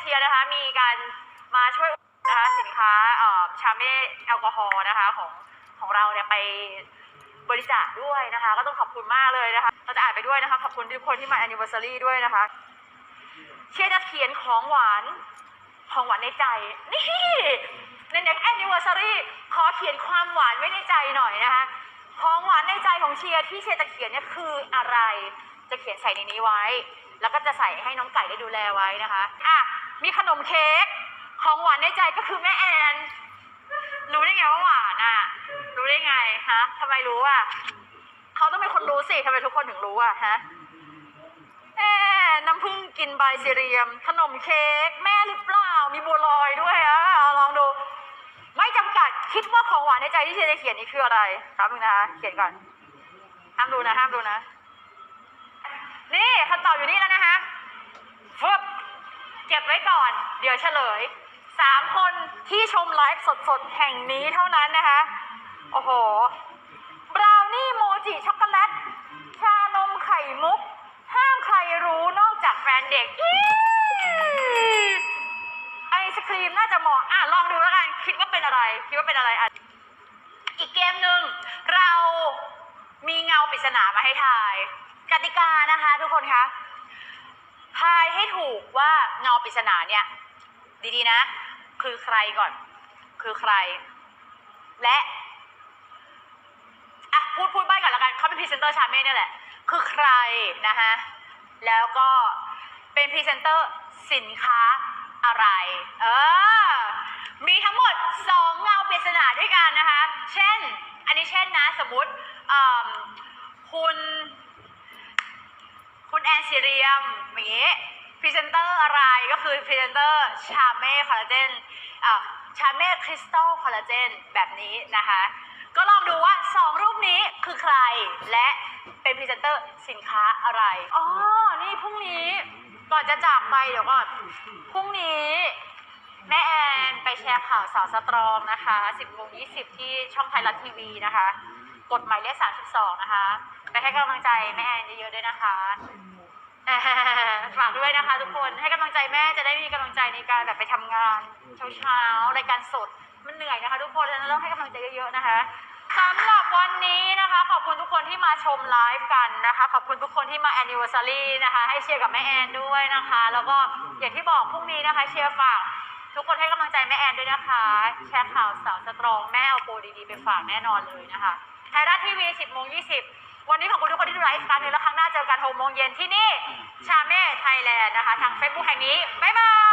เชียนะคะ มีการมาช่วยนะคะสินค้าชาเม่แอลกอฮอล์นะคะของของเราเนี่ยไปบริจาคด้วยนะคะ ก็ต้องขอบคุณมากเลยนะคะเราจะอ่านไปด้วยนะคะขอบคุณทุกคนที่มา anniversary ด้วยนะคะ เชียร์จะเขียนของหวานของหวานในใจ นี่ในเน็กแอนนิเวอร์ซารีขอเขียนความหวานไว้ในใจหน่อยนะคะของหวานในใจของเชียร์ที่เชียร์จะเขียนเนี่ยคืออะไร จะเขียนใส่ในนี้ไว้ แล้วก็จะใส่ให้น้องไก่ได้ดูแลไว้นะคะอะ มีขนมเค้ก ของหวานในใจก็คือแม่แอน รู้ได้ไงว่าหวานอะ รู้ได้ไงฮะทำไมรู้อะเขาต้องเป็นคนรู้สิทำไมทุกคนถึงรู้อะฮะแม่น้ำผึ้งกินใบซีเรียม ขนมเค้ก แม่หรือเปล่า มีบัวลอยด้วยอะลองดู ไม่จำกัด คิดว่าของหวานในใจที่เชยร์จะเขียนนี่คืออะไรครับนึงนะคะ เขียนก่อน ห้ามดูนะ ห้ามดูนะ นี่คำตอบอยู่นี่แล้วนะคะ เดี๋ยวเฉลยสามคนที่ชมไลฟ์สดๆ แห่งนี้เท่านั้นนะคะ โอ้โห บราวนี่โมจิช็อกโกแลต ชานมไข่มุก ห้ามใครรู้นอกจากแฟนเด็กอี๋ไอศครีมน่าจะเหมาะอะ ลองดูแล้วกัน คิดว่าเป็นอะไร คิดว่าเป็นอะไรอะอีกเกมหนึ่งเรามีเงาปริศนามาให้ทาย กติกานะคะ ทุกคนคะทายให้ถูกว่าเงาปริศนาเนี่ย ดีๆนะ คือใครก่อน คือใคร และอะพูดพูดใบ้ก่อนล้วกันเขาเป็นพรีเซนเตอร์ชาเม่เนี่ยแหละ คือใครนะคะแล้วก็เป็นพรีเซนเตอร์สินค้าอะไร เออ มีทั้งหมด2เงาปริศนาด้วยกันนะคะ เช่น อันนี้เช่นนะสมมติคุณ คุณแอนซีเรียมอย่างงี้ พรีเซนเตอร์อะไรก็คือพรีเซนเตอร์ชาเม่คอลลาเจนชาเม่คริสตัลคอลลาเจนแบบนี้นะคะ ก็ลองดูว่า 2 รูปนี้คือใครและเป็นพรีเซนเตอร์สินค้าอะไรอ๋อนี่พรุ่งนี้ก่อนจะจากไปเดี๋ยวก่อนพรุ่งนี้แม่แอนไปแชร์ข่าวสาวสตรองนะคะ 10โมง20 ที่ช่องไทยรัฐทีวีนะคะกฎหมายเลข32 นะคะ ไปให้กำลังใจแม่แอนเยอะๆด้วยนะคะ ฝากด้วยนะคะทุกคนให้กำลังใจแม่จะได้มีกำลังใจในการแบบไปทำงาน เช้าๆรายการสดมันเหนื่อยนะคะ ทุกคนฉะนั้นต้องให้กำลังใจเยอะๆนะคะสำหรับวันนี้นะคะ ขอบคุณทุกคนที่มาชมไลฟ์กันนะคะ ขอบคุณทุกคนที่มา anniversary นะคะ ให้เชียร์กับแม่แอนด้วยนะคะ แล้วก็อย่างที่บอกพรุ่งนี้นะคะ เชียร์ฝาก ทุกคนให้กำลังใจแม่แอนด้วยนะคะ แชร์ข่าวสาวสตรองแม่เอาโปรดีๆไปฝากแน่นอนเลยนะคะไทยรัฐทีวี 10โมง20 วันนี้ขอบคุณทุกคนที่ดูไลฟ์ครั้งนี้แล้วครั้งหน้าเจอกัน6โมงเย็นที่นี่ชาเม่ไทยแลนด์นะคะ ทางเฟซบุ๊กแห่งนี้ บ๊ายบาย